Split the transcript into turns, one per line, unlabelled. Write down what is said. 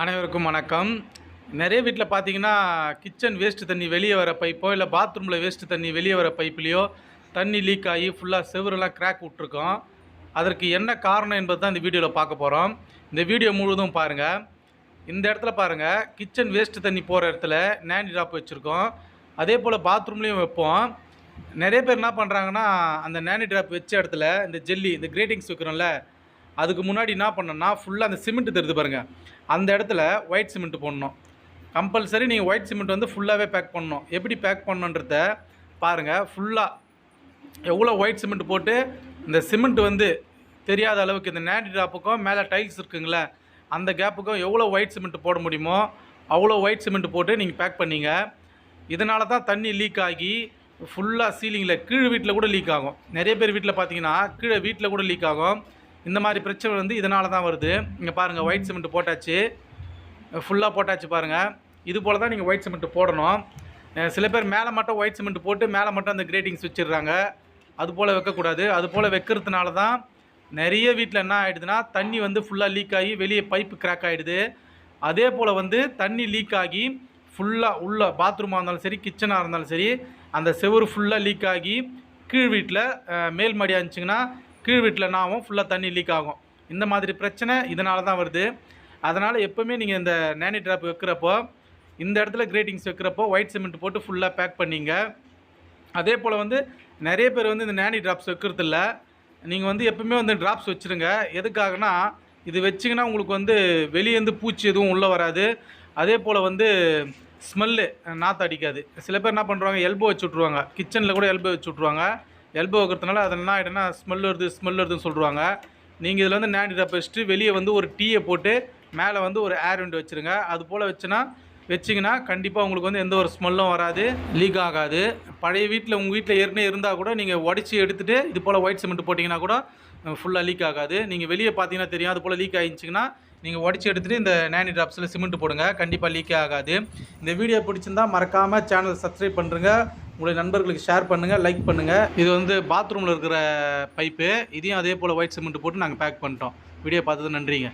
அனைவருக்கும் வணக்கம். நிறைய வீட்டில் பார்த்தீங்கன்னா கிச்சன் வேஸ்ட் தண்ணி வெளியே வர பைப்போ இல்லை பாத்ரூமில் வேஸ்ட் தண்ணி வெளியே வர பைப்லேயோ தண்ணி லீக் ஆகி ஃபுல்லாக செவரெல்லாம் கிராக் விட்ருக்கோம் அதற்கு என்ன காரணம் என்பது தான் இந்த வீடியோவில் பார்க்க போகிறோம் இந்த வீடியோ முழுவதும் பாருங்கள் இந்த இடத்துல பாருங்கள் கிச்சன் வேஸ்ட் தண்ணி போகிற இடத்துல நேண்டி ட்ராப் வச்சுருக்கோம். அதே போல் பாத்ரூம்லேயும் வைப்போம். நிறைய பேர் என்ன பண்ணுறாங்கன்னா அந்த நேனி ட்ராப் வச்ச இடத்துல இந்த ஜெல்லி இந்த கிரேட்டிங்ஸ் வைக்கிறோம்ல அதுக்கு முன்னாடி என்ன பண்ணணும்னா ஃபுல்லாக அந்த சிமெண்ட் தெரிது பாருங்கள் அந்த இடத்துல ஒயிட் சிமெண்ட் போடணும். கம்பல்சரி நீங்கள் ஒயிட் சிமெண்ட் வந்து ஃபுல்லாகவே பேக் பண்ணணும். எப்படி பேக் பண்ணணுன்றத பாருங்கள் ஃபுல்லாக எவ்வளோ ஒயிட் சிமெண்ட் போட்டு இந்த சிமெண்ட் வந்து தெரியாத அளவுக்கு இந்த நேண்டி ட்ராப்புக்கும் மேலே டைல்ஸ் இருக்குங்களே அந்த கேப்புக்கும் எவ்வளோ ஒயிட் சிமெண்ட் போட முடியுமோ அவ்வளோ ஒயிட் சிமெண்ட் போட்டு நீங்கள் பேக் பண்ணீங்க. இதனால தான் தண்ணி லீக் ஆகி ஃபுல்லாக சீலிங்கில் கீழ் வீட்டில் கூட லீக் ஆகும். நிறைய பேர் வீட்டில் பார்த்தீங்கன்னா கீழே வீட்டில் கூட லீக் ஆகும். இந்த மாதிரி பிரச்சனை வந்து இதனால தான் வருது. இங்கே பாருங்கள் ஒயிட் சிமெண்ட் போட்டாச்சு. ஃபுல்லாக போட்டாச்சு பாருங்கள் இது போல் தான் நீங்கள் ஒயிட் சிமெண்ட் போடணும். சில பேர் மேலே மட்டும் ஒயிட் சிமெண்ட் போட்டு மேலே மட்டும் அந்த கிரேட்டிங்ஸ் வச்சிடுறாங்க. அது போல் வைக்கக்கூடாது. அது போல் வைக்கிறதுனால தான் நிறைய வீட்டில் என்ன ஆகிடுதுன்னா தண்ணி வந்து ஃபுல்லாக லீக் ஆகி வெளியே பைப்பு கிராக் ஆகிடுது அதே போல் வந்து தண்ணி லீக் ஆகி ஃபுல்லாக உள்ள பாத்ரூமாக இருந்தாலும் சரி கிச்சனாக இருந்தாலும் சரி அந்த செவுரு ஃபுல்லாக லீக் ஆகி கீழ் வீட்டில் மேல் மாடியாக இருந்துச்சிங்கன்னா கீழ் வீட்டில் என்ன ஆகும் ஃபுல்லாக தண்ணி லீக் ஆகும். இந்த மாதிரி பிரச்சனை இதனால தான் வருது. அதனால் எப்போவுமே நீங்கள் இந்த நேனி ட்ராப் வைக்கிறப்போ இந்த இடத்துல கிரேட்டிங்ஸ் வைக்கிறப்போ ஒயிட் சிமெண்ட் போட்டு ஃபுல்லாக பேக் பண்ணீங்க. அதே போல் வந்து நிறைய பேர் வந்து இந்த நேனி ட்ராப்ஸ் வைக்கிறதில்ல நீங்கள் வந்து எப்பவுமே வந்து ட்ராப்ஸ் வச்சுருங்க. எதுக்காகனா இது வச்சிங்கன்னா உங்களுக்கு வந்து வெளியேருந்து பூச்சி எதுவும் உள்ளே வராது. அதே போல் வந்து ஸ்மெல்லு நாற்று அடிக்காது. சில பேர் என்ன பண்ணுறாங்க எல்போ வச்சு விட்ருவாங்க கிச்சனில் கூட எல்போ வச்சு விட்ருவாங்க எல்போ வைக்கிறதுனால அது என்ன ஆகிடும்னா ஸ்மெல் வருது ஸ்மெல் வருதுன்னு சொல்லுவாங்க நீங்கள் இதில் வந்து நேண்டி ட்ராப் வச்சுட்டு வெளியே வந்து ஒரு டீயை போட்டு மேலே வந்து ஒரு ஏர் விண்டு வச்சுருங்க. அது போல் வச்சுன்னா வச்சிங்கன்னா கண்டிப்பாக உங்களுக்கு வந்து எந்த ஒரு ஸ்மெல்லும் வராது லீக் ஆகாது. பழைய வீட்டில் உங்கள் வீட்டில் ஏற்கனவே இருந்தால் கூட நீங்கள் உடச்சி எடுத்துகிட்டு இது போல் ஒயிட் சிமெண்ட் போட்டிங்கன்னா கூட ஃபுல்லாக லீக் ஆகாது. நீங்கள் வெளியே பார்த்தீங்கன்னா தெரியும் அது போல் லீக் ஆகிடுச்சிங்கன்னா நீங்கள் உடச்சி எடுத்துகிட்டு இந்த நேனி ட்ராப்ஸில் சிமெண்ட் போடுங்க. கண்டிப்பாக லீக்கே ஆகாது. இந்த வீடியோ பிடிச்சிருந்தா மறக்காமல் சேனல் சப்ஸ்கிரைப் பண்ணுறங்க உங்களுடைய நண்பர்களுக்கு ஷேர் பண்ணுங்கள் லைக் பண்ணுங்கள் இது வந்து பாத்ரூமில் இருக்கிற பைப்பு இதையும் அதே போல் ஒயிட் சிமெண்ட் போட்டு நாங்கள் பேக் பண்ணிட்டோம். வீடியோ பார்த்தது நன்றிங்க.